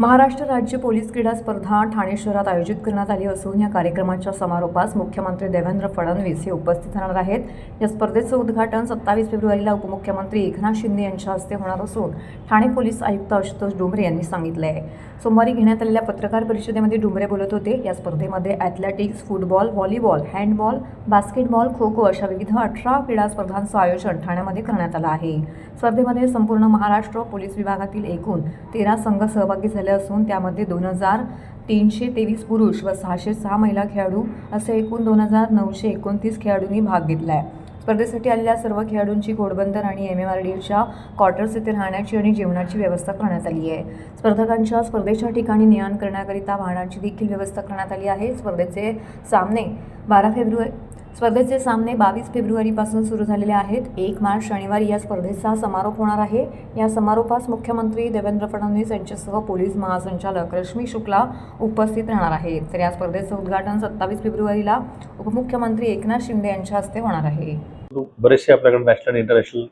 महाराष्ट्र राज्य पोलीस क्रीडा स्पर्धा ठाणे शहरात आयोजित करण्यात आली असून या कार्यक्रमाच्या समारोपास मुख्यमंत्री देवेंद्र फडणवीस हे उपस्थित राहणार आहेत. या स्पर्धेचं उद्घाटन सत्तावीस फेब्रुवारीला उपमुख्यमंत्री एकनाथ शिंदे यांच्या हस्ते होणार असून ठाणे पोलीस आयुक्त आशुतोष डोंबरे यांनी सांगितलं आहे सोमवारी घेण्यात आलेल्या पत्रकार परिषदेमध्ये डोंबरे बोलत होते. या स्पर्धेमध्ये athletics football volleyball handball basketball kho kho अशा विविध अठरा क्रीडा स्पर्धांचं आयोजन ठाण्यामध्ये करण्यात आलं आहे. स्पर्धेमध्ये संपूर्ण महाराष्ट्र पोलीस विभागातील एकूण तेरा संघ सहभागी झाले असून त्यामध्ये दोन हजार तीनशे तेवीस पुरुष व सहाशे सहा महिला खेळाडू असे एकूण दोन हजार नऊशे एकोणतीस खेळाडूंनी भाग घेतला आहे स्पर्धेसाठी आलेल्या सर्व खेळाडूंची घोडबंदर आणि एम एम आर डीच्या क्वार्टर्स येथे राहण्याची आणि जेवणाची व्यवस्था करण्यात आली आहे. स्पर्धकांच्या स्पर्धेच्या ठिकाणी नियाण करण्याकरिता वाहनांची देखील व्यवस्था करण्यात आली आहे. स्पर्धेचे सामने बारा फेब्रुवारी स्पर्धेचे सामने बावीस फेब्रुवारीपासून सुरू झालेले आहेत. एक मार्च शनिवारी या स्पर्धेचा समारोप होणार आहे. या समारोपास मुख्यमंत्री देवेंद्र फडणवीस यांच्यासह पोलीस महासंचालक रश्मी शुक्ला उपस्थित राहणार आहेत. तर या स्पर्धेचं उद्घाटन सत्तावीस फेब्रुवारीला उपमुख्यमंत्री एकनाथ शिंदे यांच्या हस्ते होणार आहे. बरेचसे आपल्याकडे नॅशनल आणि इंटरनॅशनल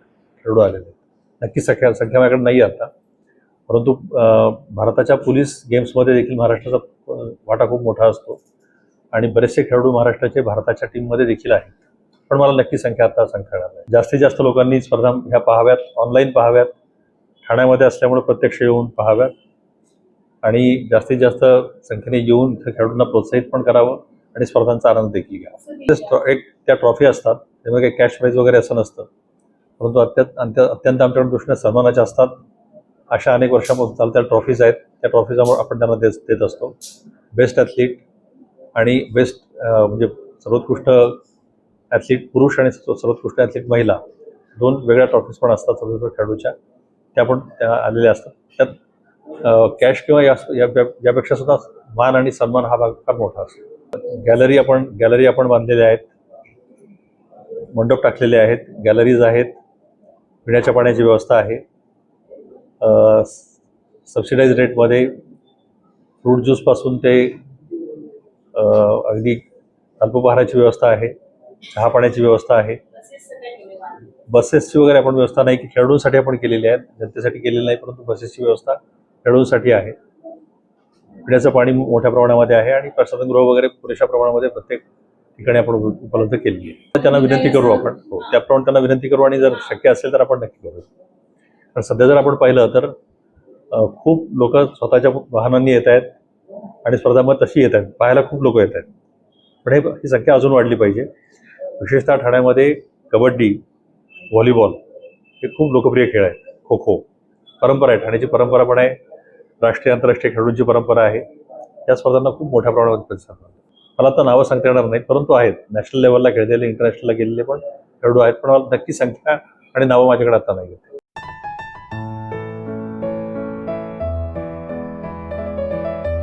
खेळाडू आलेले नक्की संख्या संख्या माझ्याकडे नाही आता. परंतु भारताच्या पोलीस गेम्समध्ये देखील महाराष्ट्राचा वाटा खूप मोठा असतो. आणि बरेचसे खेळाडू महाराष्ट्राचे भारताच्या टीममध्ये देखील आहेत. पण मला नक्की संख्या आता सांगता येणार नाही. जास्तीत जास्त लोकांनी स्पर्धा ह्या पाहाव्यात ऑनलाईन पाहाव्यात ठाण्यामध्ये असल्यामुळे प्रत्यक्ष येऊन पाहाव्यात. आणि जास्तीत जास्त संख्येने येऊन खेळाडूंना प्रोत्साहित पण करावं आणि स्पर्धांचा आनंद देखील घ्यावा. एक त्या ट्रॉफी असतात त्यामुळे काही कॅश प्राईज वगैरे असं नसतं. परंतु अत्यंत अंत्य- अत्यंत आमच्याकडे दृष्टीने सन्मानाच्या असतात. अशा अनेक वर्षापासून चालत्या ट्रॉफीज आहेत. त्या ट्रॉफीज आपण त्यांना देत देत असतो. बेस्ट ॲथलीट आणि बेस्ट म्हणजे सर्वोत्कृष्ट ॲथलीट पुरुष आणि सर्वोत्कृष्ट ॲथलीट महिला दोन वेगळ्या ट्रॉफीज पण असतात सर्वोत्कृष्ट खेळाडूच्या. त्या पण त्या आलेल्या असतात. त्यात कॅश किंवा या यापेक्षा सुद्धा मान आणि सन्मान हा भाग फार मोठा असतो. गॅलरी आपण गॅलरी आपण बांधलेल्या आहेत. मंडप टाकलेले आहेत. गॅलरीज आहेत. पिण्याच्या पाण्याची व्यवस्था आहे. सबसिडाईज रेटमध्ये फ्रूट ज्यूसपासून ते अगदी अल्पहाराची व्यवस्था आहे चहा पाण्याची व्यवस्था आहे. बसेसची वगैरे आपण व्यवस्था नाही की खेळाडूंसाठी आपण केलेली आहे जनतेसाठी केलेली नाही परंतु बसेसची व्यवस्था खेळाडूंसाठी आहे. पिण्याचं पाणी मोठ्या प्रमाणामध्ये आहे आणि प्रसादनगृह वगैरे पुरेशा प्रमाणामध्ये प्रत्येक ठिकाणी आपण उपलब्ध केलेली आहे. त्यांना विनंती करू आपण. हो त्याप्रमाणे त्यांना विनंती करू आणि जर शक्य असेल तर आपण नक्की करू. पण सध्या जर आपण पाहिलं तर खूप लोक स्वतःच्या वाहनांनी येत आहेत. आणि स्पर्धामध्ये तशी येत आहेत पाहायला खूप लोक येत आहेत पण हे ही संख्या अजून वाढली पाहिजे. विशेषतः ठाण्यामध्ये कबड्डी व्हॉलीबॉल हे खूप लोकप्रिय खेळ आहेत. खो खो परंपरा आहे. ठाण्याची परंपरा पण आहे. राष्ट्रीय आंतरराष्ट्रीय खेळाडूंची परंपरा आहे. या स्पर्धांना खूप मोठ्या प्रमाणात प्रतिसाद मिळतो. मला आता नावं सांगता येणार नाहीत परंतु आहेत. नॅशनल लेवलला खेळलेले इंटरनॅशनलला गेलेले पण खेळाडू आहेत. पण मला नक्की संख्या आणि नावं माझ्याकडे आता नाही येते